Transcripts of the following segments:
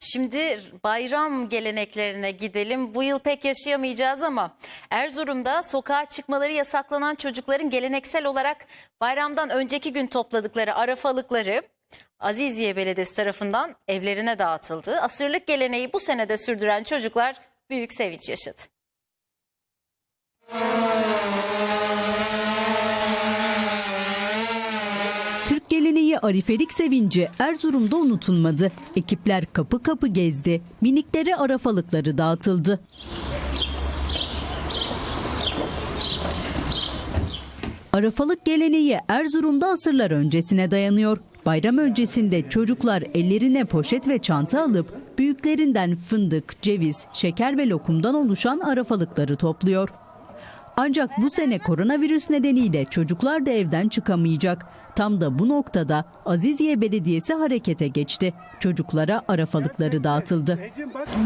Şimdi bayram geleneklerine gidelim. Bu yıl pek yaşayamayacağız ama Erzurum'da sokağa çıkmaları yasaklanan çocukların geleneksel olarak bayramdan önceki gün topladıkları arafalıkları Aziziye Belediyesi tarafından evlerine dağıtıldı. Asırlık geleneği bu senede sürdüren çocuklar büyük sevinç yaşadı. Geleneği Arifelik sevinci Erzurum'da unutulmadı. Ekipler kapı kapı gezdi. Miniklere arafalıkları dağıtıldı. Arafalık geleneği Erzurum'da asırlar öncesine dayanıyor. Bayram öncesinde çocuklar ellerine poşet ve çanta alıp büyüklerinden fındık, ceviz, şeker ve lokumdan oluşan arafalıkları topluyor. Ancak bu sene koronavirüs nedeniyle çocuklar da evden çıkamayacak. Tam da bu noktada Aziziye Belediyesi harekete geçti. Çocuklara arafalıkları dağıtıldı.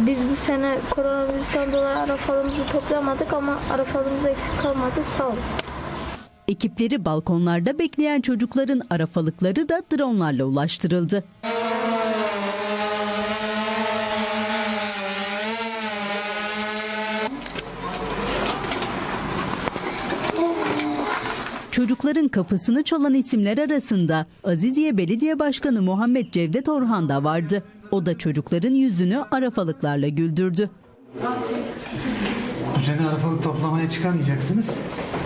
Biz bu sene koronavirüsten dolayı arafalımızı toplayamadık ama arafalımız eksik kalmadı sağ olun. Ekipleri balkonlarda bekleyen çocukların arafalıkları da dronlarla ulaştırıldı. Çocukların kapısını çalan isimler arasında Aziziye Belediye Başkanı Muhammed Cevdet Orhan da vardı. O da çocukların yüzünü arafalıklarla güldürdü. Bu arafalık toplamaya çıkamayacaksınız.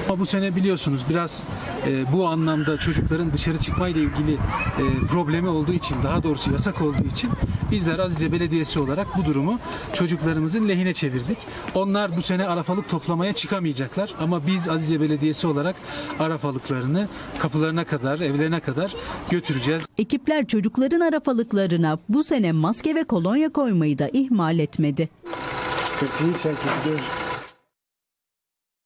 Ama bu sene biliyorsunuz biraz e, bu anlamda çocukların dışarı çıkmayla ilgili e, problemi olduğu için, daha doğrusu yasak olduğu için bizler Azize Belediyesi olarak bu durumu çocuklarımızın lehine çevirdik. Onlar bu sene arafalık toplamaya çıkamayacaklar ama biz Azize Belediyesi olarak arafalıklarını kapılarına kadar, evlerine kadar götüreceğiz. Ekipler çocukların arafalıklarına bu sene maske ve kolonya koymayı da ihmal etmedi. Kırkıyı çekildi.